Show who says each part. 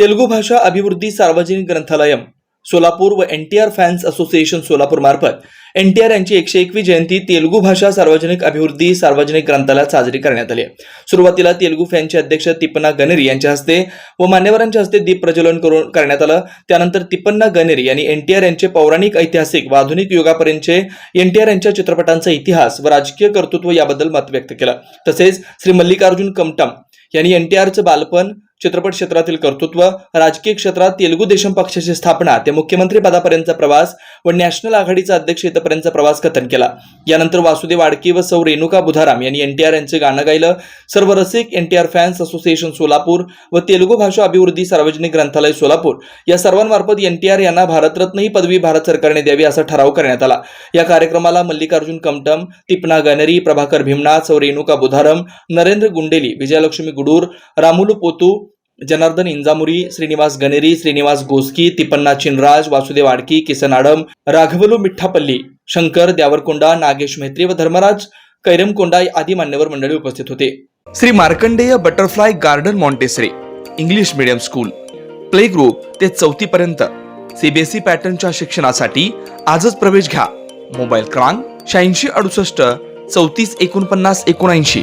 Speaker 1: तेलुगू भाषा अभिवृद्धी सार्वजनिक ग्रंथालयम सोलापूर व N T R fans association Solapur मार्फत एन टी आर यांची एकशे एकवी जयंती तेलुगू भाषा सार्वजनिक अभिवृद्धी सार्वजनिक ग्रंथालयात साजरी करण्यात आली सुरुवातीला तेलुगू फॅनचे अध्यक्ष तिपन्ना गनेरी यांच्या हस्ते व मान्यवरांच्या हस्ते दीप प्रज्वलन करून करण्यात आलं. त्यानंतर तिपन्ना गनेरी यांनी एन टी आर यांचे पौराणिक ऐतिहासिक व आधुनिक युगापर्यंतचे एन टी आर यांच्या चित्रपटांचा इतिहास व राजकीय कर्तृत्व याबद्दल मत व्यक्त केलं. तसेच श्री मल्लिकार्जुन कमटम यांनी एन टी आरचं बालपण चित्रपट क्षेत्रातील कर्तृत्व राजकीय क्षेत्रात तेलुगू देशम पक्षाची स्थापना ते मुख्यमंत्री पदापर्यंतचा प्रवास व नॅशनल आघाडीचा अध्यक्ष इथपर्यंतचा प्रवास कथन केला. यानंतर वासुदेव आडकी व सौ रेणुका बुधाराम यांनी एन टी आर यांचे गाणं गायलं. सर्व रसिक N T R fans association Solapur व तेलुगू भाषा अभिवृद्धी सार्वजनिक ग्रंथालय सोलापूर या सर्वांमार्फत एन टी आर यांना भारतरत्न ही पदवी भारत सरकारने द्यावी असा ठराव करण्यात आला. या कार्यक्रमाला मल्लिकार्जुन कमटम तिपना गनरी प्रभाकर भीमनाथ सौ रेणुका बुधारम नरेंद्र गुंडेली विजयलक्ष्मी गुडूर रामुलू पोतू जनार्दन इंजामुरी श्रीनिवास गणेरी श्रीनिवास गोसकी तिपन्ना चिनराज वासुदेव आडकी किसन आडम राघवलू मिठ्ठापल्ली शंकर द्यावरकोंडा नागेश मेहत्री व धर्मराज कैरमकोंडा आदी मान्यवर मंडळी उपस्थित होते. Shri Markandey butterfly garden Montessori English medium school. Play group ते चौथी पर्यंत. सीबीएसई पॅटर्नच्या शिक्षणासाठी आजच प्रवेश घ्या. मोबाईल क्रमांक शहाऐंशी अडुसष्ट चौतीस एकोणपन्नास एकोणऐंशी.